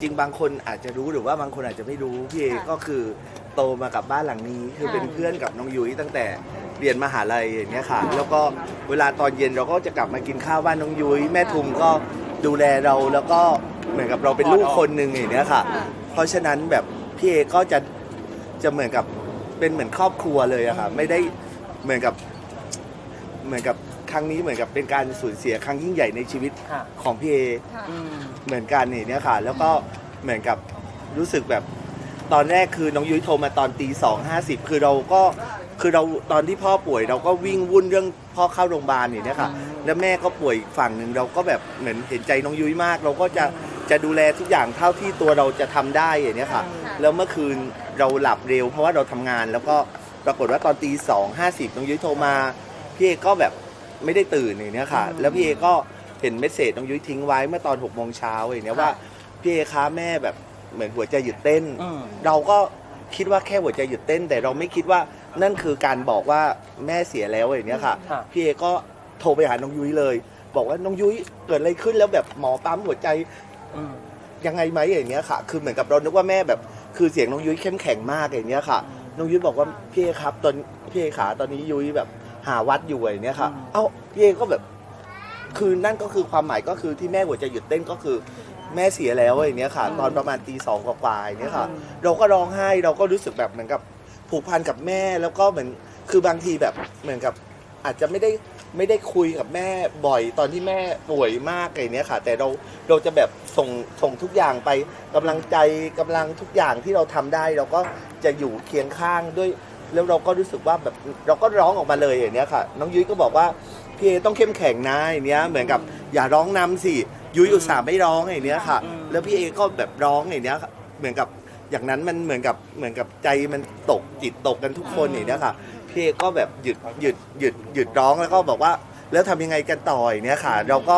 จริงบางคนอาจจะรู้หรือว่าบางคนอาจจะไม่รู้พี่เอค่ะก็คือโตมากับบ้านหลังนี้ คือค่ะเป็นเพื่อนกับน้องยุ้ยตั้งแต่เรียนมหาลัยอย่างเงี้ยค่ะค่ะ แล้วก็เวลาตอนเย็นเราก็จะกลับมากินข้าวบ้านน้องยุ้ยแม่ทุมก็ดูแลเราแล้วก็เหมือนกับเราเป็นลูกคนหนึ่งอย่างเงี้ยค่ะค่ะเพราะฉะนั้นแบบพี่เอก็จะจะเหมือนกับเป็นเหมือนครอบครัวเลยอะค่ะ ไม่ได้เหมือนกับเหมือนกับ ครั้งนี้เหมือนกับเป็นการสูญเสียครั้งยิ่งใหญ่ในชีวิตค่ะของพี่เอค่ะ อืม เหมือนกันนี่เนี่ยค่ะ แล้วก็เหมือนกับรู้สึกแบบตอนแรกคือน้องยุ้ยโทรมาตอนตีสองห้าสิบคือเราก็คือเราตอนที่พ่อป่วย เราก็วิ่งวุ่นเรื่องพ่อเข้าโรงพยาบาลอย่างเนี้ยค่ะแล้วแม่ก็ป่วยอีกฝั่งหนึ่งเราก็แบบเหมือนเห็นใจน้องยุ้ยมาก เราก็จะจะดูแลทุกอย่างเท่าที่ตัวเราจะทำได้อย่างเนี้ยค่ะ ค่ะ แล้วเมื่อคืนเราหลับเร็วเพราะว่าเราทำงาน แล้วก็ปรากฏว่าตอนตีสองห้าสิบน้องยุ้ยโทรมาพี่เอก็แบบ ไม่ได้ตื่นอย่างเนี้ยค่ะ แล้วพี่เอก็เห็นเมสเซจน้องยุ้ยทิ้งไว้เมื่อตอนหกโมงเช้าอย่างเนี้ยว่าพี่เอคะแม่แบบเหมือนหัวใจหยุดเต้นอืมเราก็คิดว่าแค่หัวใจหยุดเต้น แต่เราไม่คิดว่านั่นคือการบอกว่าแม่เสียแล้วอย่างเนี้ยค่ะค่ะพี่เอก็โทรไปหาน้องยุ้ยเลย บอกว่าน้องยุ้ยเกิดอะไรขึ้นแล้วแบบหมอปั๊มหัวใจอืมยังไงไหมอย่างเงี้ยค่ะ คือเหมือนกับเรานึกว่าแม่แบบ คือเสียงน้องยุ้ยเข้มแข็งมากอย่างเงี้ยค่ะ น้องยุ้ยบอกว่าพี่เอครับ ตอนพี่เอขาตอนนี้ยุ้ยแบบ หาวัดอยู่อย่างเนี้ยค่ะอืมเอ้าพี่เอก็แบบ คือนั่นก็คือความหมายก็คือที่แม่หัวใจหยุดเต้นก็คือ แม่เสียแล้วอย่างเนี้ยค่ะ ตอนประมาณตีสองกว่าๆอย่างเนี้ยค่ะ เราก็ร้องไห้เราก็รู้สึกแบบเหมือนกับผูกพันกับแม่แล้วก็เหมือนคือบางทีแบบเหมือนกับอาจจะไม่ได้ไม่ได้คุยกับแม่บ่อยตอนที่แม่ป่วยมากอะไรเนี้ยค่ะ แต่เราเราจะแบบส่งส่งทุกอย่างไปกำลังใจกำลังทุกอย่างที่เราทำได้ เราก็จะอยู่เคียงข้างด้วย แล้วเราก็รู้สึกว่าแบบเราก็ร้องออกมาเลยอย่างเนี้ยค่ะ น้องยุ้ยก็บอกว่าพี่เอต้องเข้มแข็งนะอย่างเนี้ยเหมือนกับอย่าร้องนำสิยุ้ยอุตส่าห์ไม่ร้องอย่างเนี้ยค่ะอืมแล้วพี่เอก็แบบร้องอย่างเนี้ยค่ะเหมือนกับอย่างนั้นมันเหมือนกับเหมือนกับใจมันตกจิตตกกันทุกคนอย่างเนี้ยค่ะพี่เอก็แบบหยุดหยุดหยุดหยุดร้องแล้วก็บอกว่า แล้วทำยังไงกันต่ออย่างเนี้ยค่ะ เราก็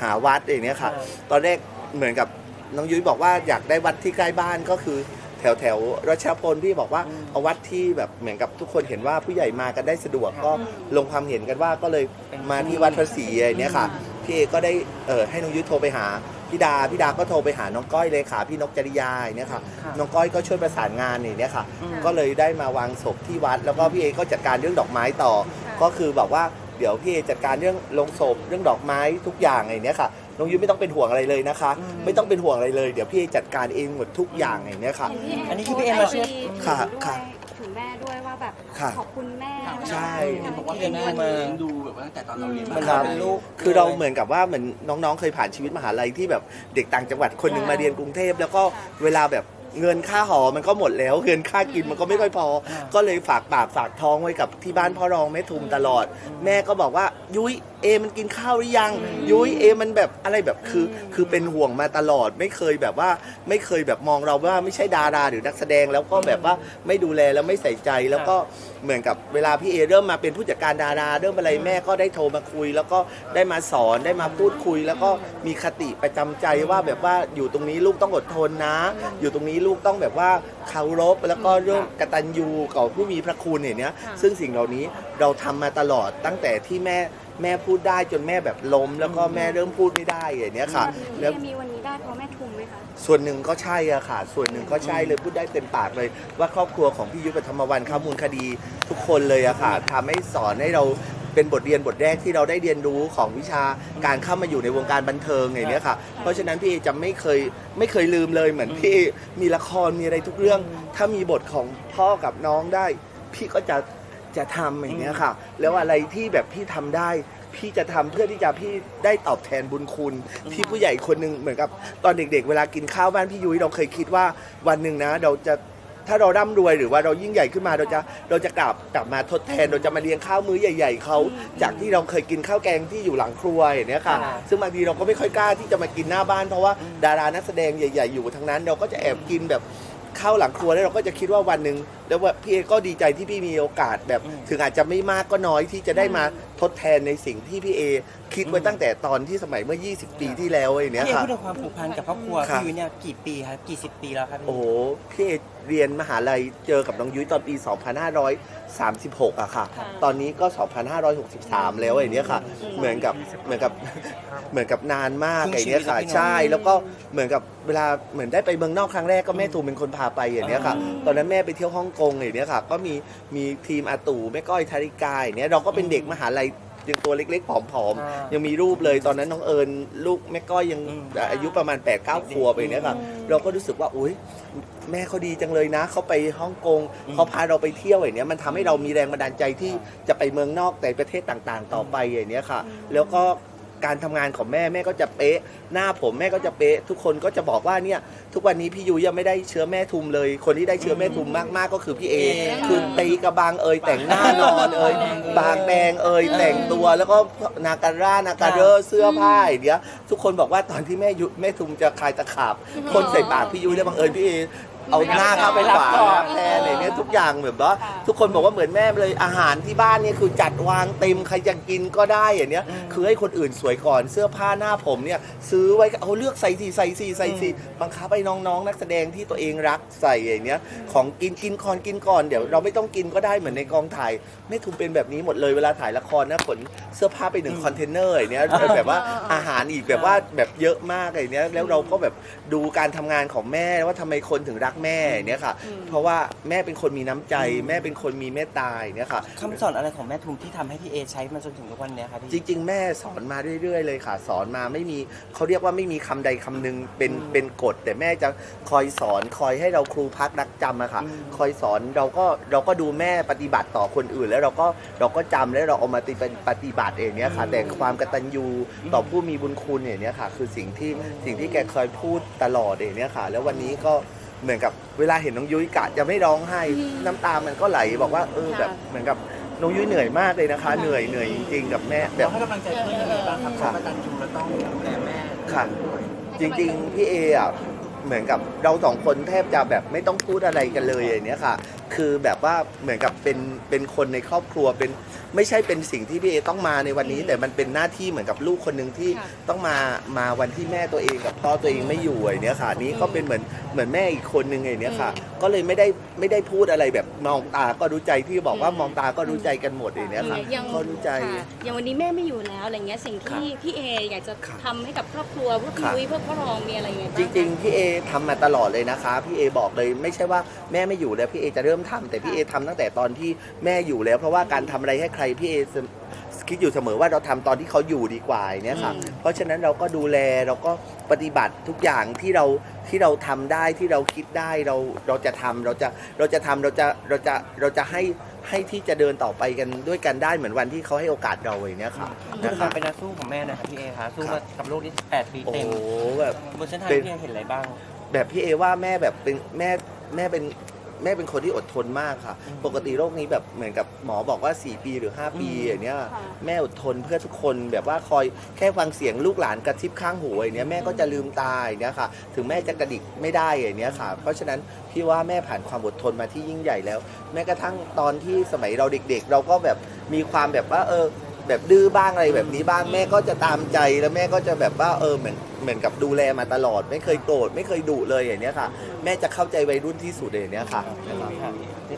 หาวัดอย่างเนี้ยค่ะ ตอนแรกเหมือนกับน้องยุ้ยบอกว่าอยากได้วัดที่ใกล้บ้านก็คือแถวแถวรัชพลพี่บอกว่าอืมเอาวัดที่แบบเหมือนกับทุกคนเห็นว่าผู้ใหญ่มากันได้สะดวกก็ลงความเห็นกันว่าก็เลยมาที่วัดพระศรีอย่างเนี้ยค่ะพี่เอก็ได้เออให้น้องยุ้ยโทรไปหาพี่ดาพี่ดาก็โทรไปหาน้องก้อยเลยค่ะพี่นกจริยาอย่างเนี้ยค่ะค่ะน้องก้อยก็ช่วยประสานงานอย่างเนี้ยค่ะอืมก็เลยได้มาวางศพที่วัด แล้วก็พี่เอก็จัดการเรื่องดอกไม้ต่อค่ะก็คือแบบว่า เดี๋ยวพี่เอจัดการเรื่องลงศพเรื่องดอกไม้ทุกอย่างอย่างเนี้ยค่ะน้องยุ้ยไม่ต้องเป็นห่วงอะไรเลยนะคะอืมไม่ต้องเป็นห่วงอะไรเลยเดี๋ยวพี่เอจัดการเองหมดทุกอย่างอย่างเนี้ยค่ะ อันนี้ที่พี่เอ็มมาช่วยค่ะค่ะค่ะ ถึงแม่ด้วยว่าแบบค่ะขอบคุณแม่ใช่ เห็นบอกว่าเลี้ยงเลี้ดูยงมามาเลี้ยงดูแบบว่าตั้งแต่ตอนเราเรียนเหมือนมหาเราลัเป็ยนลูก คือเราเหมือนกับว่าเหมือนน้องๆ เคยผ่านชีวิตมหาลัยที่แบบเด็กต่างจังหวัดคนหนึ่งมาเรียนกรุงเทพ แล้วก็เวลาแบบ เงินค่าหอมันก็หมดแล้ว เงินค่ากินมันก็ไม่ค่อยพออ่าก็เลยฝากปากฝากท้องไว้กับที่บ้านพ่อรองแม่ทุมตลอด แม่ก็บอกว่ายุ้ยเอมันกินข้าวหรือยัง ยุ้ยเอมันแบบอะไรแบบคือ คือเป็นห่วงมาตลอดไม่เคยแบบว่า ไม่เคยแบบมองเราว่าไม่ใช่ดาราหรือนักแสดงแล้วก็แบบว่าไม่ดูแลแล้วไม่ใส่ใจแล้วก็เหมือนกับเวลาพี่เอเริ่มมาเป็นผู้จัดการดาราเริ่มอะไรแม่ก็ได้โทรมาคุย แล้วก็ได้มาสอนได้มาพูดคุย แล้วก็มีคติประจำใจว่าแบบว่าอยู่ตรงนี้ลูกต้องอดทนนะ อยู่ตรงนี้ลูกต้องแบบว่าเคารพแล้วก็เรื่องกตัญญูกับผู้มีพระคุณอย่างเนี้ยค่ะซึ่งสิ่งเหล่านี้เราทำมาตลอดตั้งแต่ที่แม่ แม่พูดได้จนแม่แบบล้ม แล้วก็แม่เริ่มพูดไม่ได้อย่างเนี้ยค่ะที่แล้วมีวันนี้ได้เพราะแม่ทุมไหมคะ ส่วนหนึ่งก็ใช่อะค่ะ ส่วนหนึ่งก็ใช่เลยพูดได้เต็มปากเลย ว่าครอบครัวของพี่ยุทธปฐมวันข้ามูลคดีทุกคนเลยอะค่ะทำให้สอนให้เราเป็นบทเรียนบทแรกที่เราได้เรียนรู้ของวิชาการเข้ามาอยู่ในวงการบันเทิงอย่างเนี้ยค่ะ เพราะฉะนั้นพี่เอจะไม่เคยไม่เคยลืมเลยเหมือนพี่เอมีละครมีอะไรทุกเรื่อง ถ้ามีบทของพ่อกับน้องได้ พี่ก็จะ จะทำอย่างเนี้ยค่ะ แล้วอะไรที่แบบพี่ทำได้ พี่จะทำเพื่อที่จะพี่ได้ตอบแทนบุญคุณ พี่ผู้ใหญ่คนหนึ่งเหมือนกับ ตอนเด็ก ๆ เวลากินข้าวบ้านพี่ยุ้ยเราเคยคิดว่าวันหนึ่งนะ เราจะถ้าเราร่ำรวยหรือว่าเรายิ่งใหญ่ขึ้นมาเราจะเราจะกลับกลับมาทดแทนเราจะมาเลี้ยงข้าวมื้อใหญ่ ๆเขาจากที่เราเคยกินข้าวแกงที่อยู่หลังครัวอย่างเนี้ยค่ะค่ะซึ่งบางทีเราก็ไม่ค่อยกล้าที่จะมากินหน้าบ้านเพราะว่าดารานักแสดงใหญ่ ๆ อยู่ทั้งนั้น เราก็จะแอบกินแบบข้าวหลังครัวแล้วเราก็จะคิดว่าวันหนึ่ง แล้วว่าพี่เอก็ดีใจที่พี่มีโอกาสแบบอืมถึงอาจจะไม่มากก็น้อยที่จะได้มาทดแทนในสิ่งที่พี่เอคิดไว้ตั้งแต่ตอนที่สมัยเมื่อ 20 ปีที่แล้วไอ้เนี้ยพี่เอ็มค่ะ พูดถึงความผูกพันกับครอบครัวค่ะ พี่ยุ้ยเนี่ยกี่ปีครับกี่สิบปีแล้วครับพี่โอ้โหพี่เอเรียนมหาลัยเจอกับน้องยุ้ยตอนปี 2536อะค่ะค่ะตอนนี้ก็ 2563 แล้วไอ้เนี้ยค่ะ เหมือนกับเหมือนกับเหมือนกับนานมากไอ้เนี้ยค่ะ ใช่ แล้วก็เหมือนกับ เวลาเหมือนได้ไปเมืองนอกครั้งแรกก็แม่ตูมเป็นคนพาไปอย่างเนี้ยค่ะตอนนั้นแม่ไปเที่ยวฮ่องกงอย่างเนี้ยค่ะก็มีมีทีมอาตู่แม่ก้อยธาริกาอย่างเนี้ยเราก็เป็นเด็กมหาลัยยังตัวเล็กๆผอมอ่าๆยังมีรูปเลยตอนนั้นน้องเอิญลูกแม่ก้อยยังอืมอายุประมาณ8ปดเก้าขวบอย่างเนี้ยค่ะเราก็รู้สึกว่าอุ้ยแม่เขาดีจังเลยนะเขาไปฮ่องกงอืมเขาพาเราไปเที่ยวอย่างเนี้ยมันทำให้เรามีแรงบันดาลใจที่จะไปเมืองนอกแต่ประเทศต่างๆ ต่อไปอย่างเนี้ยค่ะ แล้วก็ การทำงานของแม่แม่ก็จะเป๊ะ หน้าผมแม่ก็จะเป๊ะ ทุกคนก็จะบอกว่าเนี่ย ทุกวันนี้พี่ยูยังไม่ได้เชื้อแม่ทุมเลย คนที่ได้เชื้อแม่ทุมมาก ๆ ก็คือพี่เอเอคือตีกระบางเอยแต่งหน้านอนเอยบางแดงเอยแต่งตัวแล้วก็นาการ่านาการเรอเสื้อผ้าอย่างเนี้ยทุกคนบอกว่าตอนที่แม่ยุแม่ทุมจะคลายตะขาบ คนใส่ปากพี่ยุ้ยแล้วบังเอิญพี่เอ เอาหน้าเข้าไปขวางหน้าแทนอะไรเนี้ยทุกอย่างแบบว่าทุกคนบอกว่าเหมือนแม่เลยอาหารที่บ้านเนี่ยคือจัดวางเต็มใครจะกินก็ได้อย่างเนี้ยอืมคือให้คนอื่นสวยก่อนเสื้อผ้าหน้าผมเนี่ยซื้อไว้เอาเลือกใส่สีใส่สีใส่สีบังคับให้น้องๆ นักแสดงที่ตัวเองรักใส่อย่างเนี้ยของกินกินก่อนกินก่อนเดี๋ยวเราไม่ต้องกินก็ได้เหมือนในกองถ่ายแม่ทุมเป็นแบบนี้หมดเลยเวลาถ่ายละครนะขนเสื้อผ้าไปหนึ่งคอนเทนเนอร์อย่างเนี้ยแบบว่าอาหารอีกแบบว่าแบบเยอะมากอย่างเนี้ยแล้วเราก็แบบดูการทำงานของแม่ว่าทำไมคนถึงรักแม่อย่างเนี้ยค่ะเพราะว่าแม่เป็นคนมีน้ำใจ แม่เป็นคนมีเมตตาอย่างเนี้ยค่ะ คำสอนอะไรของแม่ทุมที่ทำให้พี่เอใช้มาจนถึงทุกวันเนี้ยครับพี่จริงๆ แม่สอนมาเรื่อยๆ เลยค่ะ สอนมาไม่มีเขาเรียกว่าไม่มีคำใดคำหนึงเป็นอืมเป็นกฎ แต่แม่จะคอยสอนคอยให้เราครูพักรักจำอะค่ะ อืม คอยสอนเราก็เราก็ดูแม่ปฏิบัติต่อคนอื่น แล้วเราก็เราก็จำแล้วเราเอามาปฏิบัติเองเนี้ยค่ะ แต่ความกตัญญูต่อผู้มีบุญคุณอย่างเนี้ยค่ะ คือสิ่งที่สิ่งที่แกเคยพูดตลอดเองเนี้ยค่ะ แล้ววันนี้ก็ เหมือนกับเวลาเห็นน้องยุ้ยกะจะไม่ร้องไห้น้ำตามันก็ไหลบอกว่าเออแบบเหมือนกับน้องยุ้ยเหนื่อยมากเลยนะคะ เหนื่อยเหนื่อยจริงๆกับแม่แบบเราให้กำลังใจเพื่อนยังไงบ้างครับเพราะกตัญญูเราต้องดูแลแม่ค่ะจริงๆพี่เออะเหมือนกับเราสองคนแทบจะแบบไม่ต้องพูดอะไรกันเลยอย่างเนี้ยค่ะ คือแบบว่าเหมือนกับเป็นเป็นคนในครอบครัวเป็นไม่ใช่เป็นสิ่งที่พี่เอต้องมาในวันนี้ แต่มันเป็นหน้าที่เหมือนกับลูกคนหนึ่งที่ค่ะต้องมามาวันที่แม่ตัวเองกับพ่อตัวเองไม่อยู่อย่างเนี้ยค่ะ นี้ก็เป็นเหมือนเหมือนแม่อีกคนหนึ่งอย่างเนี้ยค่ะ ก็เลยไม่ได้ไม่ได้พูดอะไรแบบมองตาก็รู้ใจที่บอกว่ามองตาก็รู้ใจกันหมดอย่างเนี้ยค่ะยังก็รู้ใจค่ะอย่างวันนี้แม่ไม่อยู่แล้วอะไรเงี้ยสิ่งที่พี่เออยากจะครับทำให้กับครอบครัวพวกครับยุ้ยพวกพ่อรองมีอะไรยังไงบ้างจริงๆพี่เอทำมาตลอดเลยนะคะพี่เอบอกเลยไม่ใช่ว่าแม่ไม่อยู่แล้วพี่เอจะเริ่มทำแต่พี่เอทำตั้งแต่ตอนที่แม่อยู่แล้ว เพราะว่าการทำอะไรให้ใครพี่เอคิดอยู่เสมอว่าเราทำตอนที่เขาอยู่ดีกว่าอย่างเนี่ยค่ะอืมเพราะฉะนั้นเราก็ดูแลเราก็ปฏิบัติทุกอย่างที่เราที่เราทำได้ที่เราคิดได้เราเราจะทำเราจะเราจะทำเราจะเราจะเราจะให้ให้ที่จะเดินต่อไปกันด้วยกันได้เหมือนวันที่เขาให้โอกาสเราอย่างเนี้ยค่ะพูดนะถึงคะการเป็นนักสู้ของแม่หนะครับพี่เอคะสู้มากับโลกนี้8ปีโอ้เต็มโหแบบบนเส้นทางเป็นพี่เอเห็นอะไรบ้าง แบบพี่เอว่าแม่แบบเป็นแม่แม่เป็น แม่เป็นคนที่อดทนมากค่ะอืมปกติโรคนี้แบบเหมือนกับหมอบอกว่า 4 ปีหรือ 5 ปีอืมอย่างเนี้ยค่ะแม่อดทนเพื่อทุกคนแบบว่าคอยแค่ฟังเสียงลูกหลานกระซิบข้างหูอย่างเนี้ยแม่ก็จะลืมตาอย่างเนี้ยค่ะ ถึงแม่จะกระดิกไม่ได้อย่างเนี้ยค่ะ เพราะฉะนั้นพี่ว่าแม่ผ่านความอดทนมาที่ยิ่งใหญ่แล้ว แม้กระทั่งตอนที่สมัยเราเด็ก ๆ เราก็แบบมีความแบบว่าเออแบบดื้อบ้างอะไรแบบนี้บ้างแม่ก็จะตามใจแล้วแม่ก็จะแบบว่าเออเหมือน เหมือนกับดูแลมาตลอด ไม่เคยโกรธไม่เคยดุเลยอย่างเนี้ยค่ะ แม่จะเข้าใจวัยรุ่นที่สุดเลยอย่างเนี้ยค่ะนะครับค่ะ